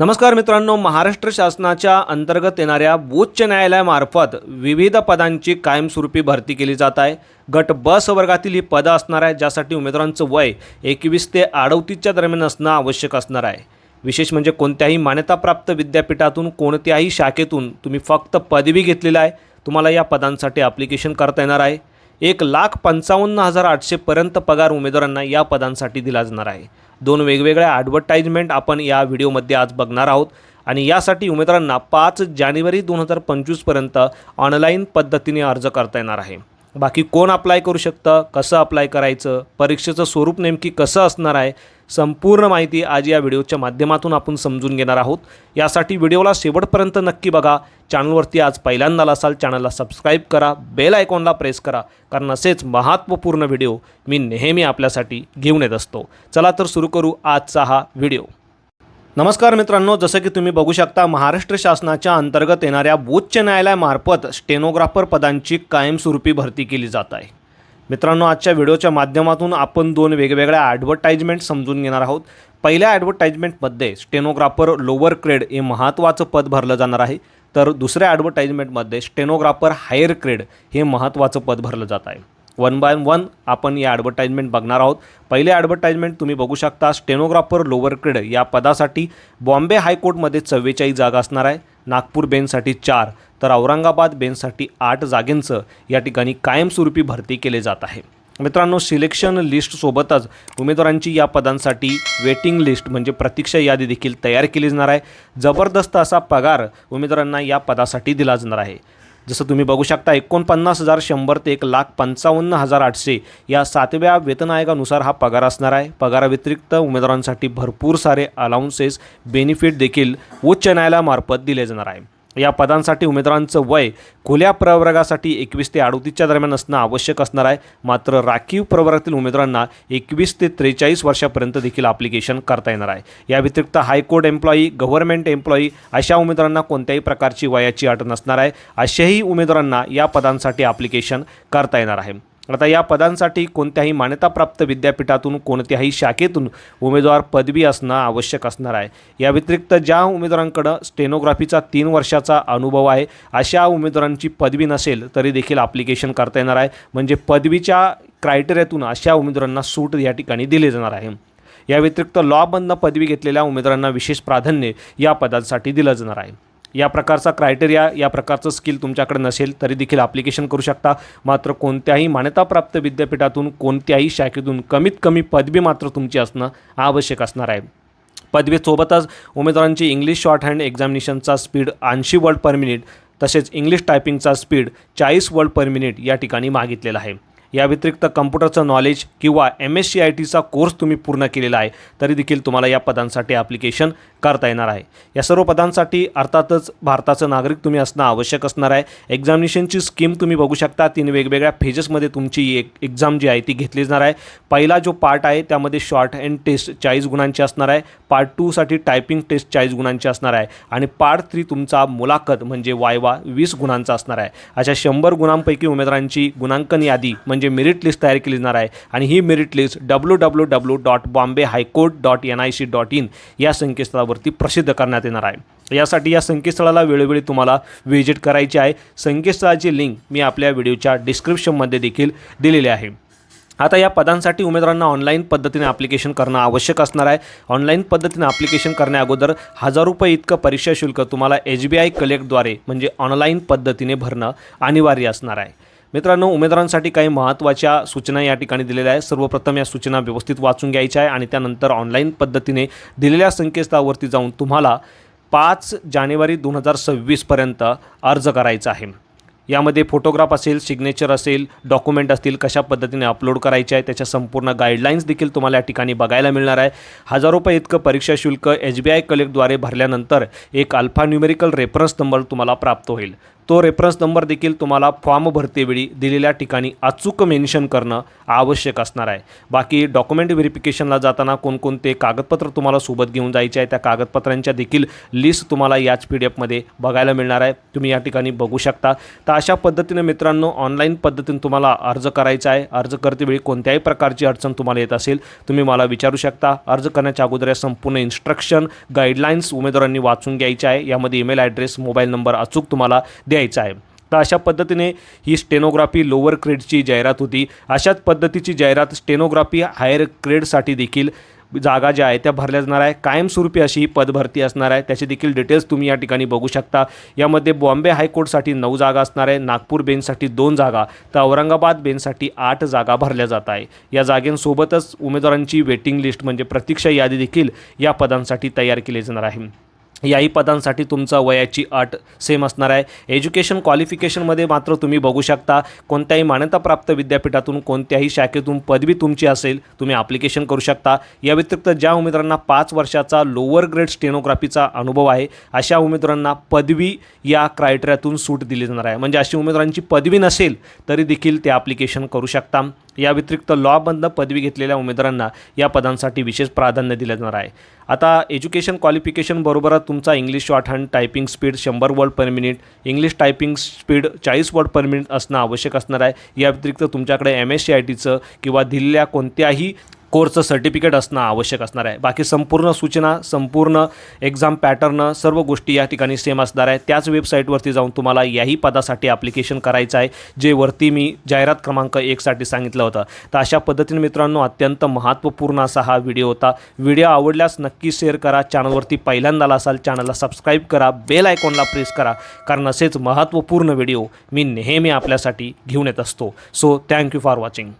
नमस्कार मित्रांनो महाराष्ट्र शासनाच्या अंतर्गत येणाऱ्या उच्च न्यायालयामार्फत विविध पदांची कायमस्वरूपी भरती केली जात आहे. गट ब वर्गातील ही पदं असणार आहे ज्यासाठी उमेदवारांचं वय एकवीस ते अडतीसच्या दरम्यान असणं आवश्यक असणार आहे. विशेष म्हणजे कोणत्याही मान्यताप्राप्त विद्यापीठातून कोणत्याही शाखेतून तुम्ही फक्त पदवी घेतलेला आहे. तुम्हाला या पदांसाठी ॲप्लिकेशन करता येणार आहे. एक लाख पंचावन्न हजार आठशेपर्यंत पगार उमेदवारांना या पदांसाठी दिला जाणार आहे. दोन वेगवेगळ्या ॲडव्हर्टाईजमेंट आपण या व्हिडिओमध्ये आज बघणार आहोत. आणि यासाठी उमेदवारांना पाच जानेवारी दोन हजार पंचवीसपर्यंत ऑनलाईन पद्धतीने अर्ज करता येणार आहे. बाकी कोण अप्लाय करू शकतं? कसं अप्लाय करायचं? परीक्षेचं स्वरूप नेमकी कसं असणार आहे? संपूर्ण माहिती आज या व्हिडिओच्या माध्यमातून आपण समजून घेणार आहोत. यासाठी व्हिडिओला शेवटपर्यंत नक्की बघा. चॅनलवरती आज पहिल्यांदा असाल चॅनलला सबस्क्राईब करा. बेल आयकॉनला प्रेस करा कारण असेच महत्त्वपूर्ण व्हिडिओ मी नेहमी आपल्यासाठी घेऊन येत असतो. चला तर सुरू करू आजचा हा व्हिडिओ. नमस्कार मित्रांनो जसं की तुम्ही बघू शकता महाराष्ट्र शासनाच्या अंतर्गत येणाऱ्या उच्च न्यायालयामार्फत स्टेनोग्राफर पदांची कायमस्वरूपी भरती केली जात आहे. मित्रांनो आजच्या व्हिडिओच्या माध्यमातून आपण दोन वेगवेगळ्या ॲडव्हर्टाईजमेंट समजून घेणार आहोत. पहिल्या ॲडव्हर्टाईजमेंटमध्ये स्टेनोग्राफर लोअर क्रेड हे महत्त्वाचं पद भरलं जाणार आहे. तर दुसऱ्या ॲडव्हर्टाईजमेंटमध्ये स्टेनोग्राफर हायर क्रेड हे महत्त्वाचं पद भरलं जात आहे. वन बाय वन आपण या ॲडव्हर्टाईजमेंट बघणार आहोत. पहिले ॲडव्हर्टाईजमेंट तुम्ही बघू शकता स्टेनोग्राफर लोअर क्रेड या पदासाठी बॉम्बे हायकोर्टमध्ये चव्वेचाळीस जागा असणार आहे. नागपूर बेनसाठी चार तर औरंगाबाद बेनसाठी आठ जागेंचं या ठिकाणी कायमस्वरूपी भरती केले जात आहे. मित्रांनो सिलेक्शन लिस्टसोबतच उमेदवारांची या पदांसाठी वेटिंग लिस्ट म्हणजे प्रतीक्षा यादी देखील तयार केली जाणार आहे. जबरदस्त असा पगार उमेदवारांना या पदासाठी दिला जाणार आहे. जसं तुम्ही बघू शकता एकोणपन्नास हजार शंभर ते एक लाख पंचावन्न हजार आठशे या सातव्या वेतन आयोगानुसार हा पगार असणार आहे. पगाराव्यतिरिक्त उमेदवारांसाठी भरपूर सारे अलाउन्सेस बेनिफिट देखील उच्च न्यायालयामार्फत दिले जाणार आहे. या पदांसाठी उमेदवारांचं वय खुल्या प्रवर्गासाठी एकवीस ते अडतीसच्या दरम्यान असणं आवश्यक असणार आहे. मात्र राखीव प्रवर्गातील उमेदवारांना एकवीस ते त्रेचाळीस वर्षापर्यंत देखील ॲप्लिकेशन करता येणार आहे. या व्यतिरिक्त हायकोर्ट एम्प्लॉई गव्हर्नमेंट एम्प्लॉई अशा उमेदवारांना कोणत्याही प्रकारची वयाची अट नसणार आहे. अशाही उमेदवारांना या पदांसाठी ॲप्लिकेशन करता येणार आहे. आता या पदांसाठी कोणत्याही मान्यताप्राप्त विद्यापीठातून कोणत्याही शाखेतून उमेदवार पदवी असणं आवश्यक असणार आहे. या व्यतिरिक्त ज्या उमेदवारांकडं स्टेनोग्राफीचा तीन वर्षाचा अनुभव आहे अशा उमेदवारांची पदवी नसेल तरी देखील ॲप्लिकेशन करता येणार आहे. म्हणजे पदवीच्या क्रायटेरियातून अशा उमेदवारांना सूट या ठिकाणी दिली जाणार आहे. या व्यतिरिक्त लॉमधनं पदवी घेतलेल्या उमेदवारांना विशेष प्राधान्य या पदांसाठी दिलं जाणार आहे. या प्रकारचा क्रायटेरिया या प्रकारचं स्किल तुमच्याकडे नसेल तरी देखील ॲप्लिकेशन करू शकता. मात्र कोणत्याही मान्यताप्राप्त विद्यापीठातून कोणत्याही शाखेतून कमीत कमी पदवी मात्र तुमची असणं आवश्यक असणार आहे. पदवीसोबतच उमेदवारांची इंग्लिश शॉर्ट हँड एक्झामिनेशनचा स्पीड ऐंशी वर्ड पर मिनिट तसेच इंग्लिश टायपिंगचा स्पीड चाळीस वर्ड पर मिनिट या ठिकाणी मागितलेला आहे. या व्यतिरिक्त कम्प्युटरचं नॉलेज किंवा एम एस सी आय टीचा कोर्स तुम्ही पूर्ण केलेला आहे तरी देखील तुम्हाला या पदांसाठी ॲप्लिकेशन करता येणार आहे. या सर्व पदांसाठी अर्थातच भारताचं नागरिक तुम्ही असणं आवश्यक असणार आहे. एक्झामिनेशनची स्कीम तुम्ही बघू शकता तीन वेगवेगळ्या फेजेसमध्ये तुमची एक एक्झाम जी आहे ती घेतली जाणार आहे. पहिला जो पार्ट आहे त्यामध्ये शॉर्ट हँड टेस्ट चाळीस गुणांची असणार आहे. पार्ट टूसाठी टायपिंग टेस्ट चाळीस गुणांची असणार आहे. आणि पार्ट थ्री तुमचा मुलाखत म्हणजे वायवा वीस गुणांचा असणार आहे. अशा शंभर गुणांपैकी उमेदवारांची गुणांकन यादी म्हणजे म्हणजे मेरिट लिस्ट तयार केली जाणार आहे. आणि ही merit list W W W dot Bombay high court dot N I C dot in या संकेतस्थळावरती प्रसिद्ध करण्यात येणार आहे. यासाठी या संकेतस्थळाला वेळोवेळी तुम्हाला व्हिजिट करायची आहे. संकेतस्थळाची लिंक मी आपल्या व्हिडिओच्या डिस्क्रिप्शनमध्ये देखील दिलेली आहे. आता या पदांसाठी उमेदवारांना ऑनलाईन पद्धतीने ॲप्लिकेशन करणं आवश्यक असणार आहे. ऑनलाईन पद्धतीने ॲप्लिकेशन करण्या अगोदर हजार रुपये इतकं परीक्षा शुल्क तुम्हाला एच बी आय कलेक्टद्वारे म्हणजे ऑनलाईन पद्धतीने भरणं अनिवार्य असणार आहे. मित्रांनो उमेदवारांसाठी काही महत्त्वाच्या सूचना या ठिकाणी दिलेल्या आहेत. सर्वप्रथम या सूचना व्यवस्थित वाचून घ्यायच्या आहे आणि त्यानंतर ऑनलाईन पद्धतीने दिलेल्या संकेतस्थळावरती जाऊन तुम्हाला पाच जानेवारी दोन हजार सव्वीसपर्यंत अर्ज करायचा आहे. यामध्ये फोटोग्राफ असेल सिग्नेचर असेल डॉक्युमेंट असतील कशा पद्धतीने अपलोड करायचे आहे त्याच्या संपूर्ण गाईडलाईन्स देखील तुम्हाला या ठिकाणी बघायला मिळणार आहे. हजार रुपये इतकं परीक्षा शुल्क एच बी आय कलेक्टद्वारे भरल्यानंतर एक अल्फा न्यूमेरिकल रेफरन्स नंबर तुम्हाला प्राप्त होईल. तो रेफरन्स नंबर देखील तुम्हाला फॉर्म भरतेवेळी दिलेल्या ठिकाणी अचूक मेन्शन करणं आवश्यक असणार आहे. बाकी डॉक्युमेंट व्हेरिफिकेशनला जाताना कोणकोणते कागदपत्र तुम्हाला सोबत घेऊन जायचे आहे त्या कागदपत्रांच्या देखील लिस्ट तुम्हाला याच पी डी एफमध्ये बघायला मिळणार आहे. तुम्ही या ठिकाणी बघू शकता. तर अशा पद्धतीने मित्रांनो ऑनलाईन पद्धतीने तुम्हाला अर्ज करायचा आहे. अर्ज करतेवेळी कोणत्याही प्रकारची अडचण तुम्हाला येत असेल तुम्ही मला विचारू शकता. अर्ज करण्याच्या अगोदर या संपूर्ण इन्स्ट्रक्शन गाईडलाईन्स उमेदवारांनी वाचून घ्यायच्या आहे. यामध्ये ईमेल ॲड्रेस मोबाईल नंबर अचूक तुम्हाला द्यायचा आहे. तर अशा पद्धतीने ही स्टेनोग्राफी लोअर ग्रेडची जाहिरात होती. अशाच पद्धतीची जाहिरात स्टेनोग्राफी हायर ग्रेडसाठी देखील जागा ज्या आहेत त्या भरल्या जाणार आहे. कायमस्वरूपी अशी ही पदभरती असणार आहे. त्याचे देखील डिटेल्स तुम्ही या ठिकाणी बघू शकता. यामध्ये बॉम्बे हायकोर्टसाठी नऊ जागा असणार आहे. नागपूर बेंचसाठी दोन जागा तर औरंगाबाद बेंचसाठी आठ जागा भरल्या जात आहे. या जागेंसोबतच उमेदवारांची वेटिंग लिस्ट म्हणजे प्रतीक्षा यादी देखील या पदांसाठी तयार केली जाणार आहे. याही पदांसाठी तुमचा वयाची अट सेम असणार आहे. एज्युकेशन क्वालिफिकेशनमध्ये मात्र तुम्ही बघू शकता कोणत्याही मान्यताप्राप्त विद्यापीठातून कोणत्याही शाखेतून पदवी तुमची असेल तुम्ही ॲप्लिकेशन करू शकता. या व्यतिरिक्त ज्या उमेदवारांना पाच वर्षाचा लोअर ग्रेड स्टेनोग्राफीचा अनुभव आहे अशा उमेदवारांना पदवी या क्रायटेरियातून सूट दिली जाणार आहे. म्हणजे अशी उमेदवारांची पदवी नसेल तरी देखील ते ॲप्लिकेशन करू शकता. या व्यतिरिक्त लॉमधनं पदवी घेतलेल्या उमेदवारांना या पदांसाठी विशेष प्राधान्य दिलं जाणार आहे. आता एज्युकेशन क्वालिफिकेशन बरोबरच तुमचा इंग्लिश शॉर्ट टायपिंग स्पीड शंभर word per minute English typing speed चाळीस वर्ड पर मिनिट असणं आवश्यक असणार आहे. या व्यतिरिक्त तुमच्याकडे एम एस सी आय टीचं किंवा दिलेल्या कोणत्याही कोर्सचं सर्टिफिकेट असणं आवश्यक असणार आहे. बाकी संपूर्ण सूचना संपूर्ण एक्झाम पॅटर्न सर्व गोष्टी या ठिकाणी सेम असणार आहे. त्याच वेबसाईटवरती जाऊन तुम्हाला याही पदासाठी ॲप्लिकेशन करायचं आहे जे वरती मी जाहिरात क्रमांक एकसाठी सांगितलं होतं. तर अशा पद्धतीने मित्रांनो अत्यंत महत्त्वपूर्ण असा हा व्हिडिओ होता. व्हिडिओ आवडल्यास नक्की शेअर करा. चॅनलवरती पहिल्यांदा असाल चॅनलला सबस्क्राईब करा. बेल आयकॉनला प्रेस करा. कारण असेच महत्त्वपूर्ण व्हिडिओ मी नेहमी आपल्यासाठी घेऊन येत असतो. So thank you for watching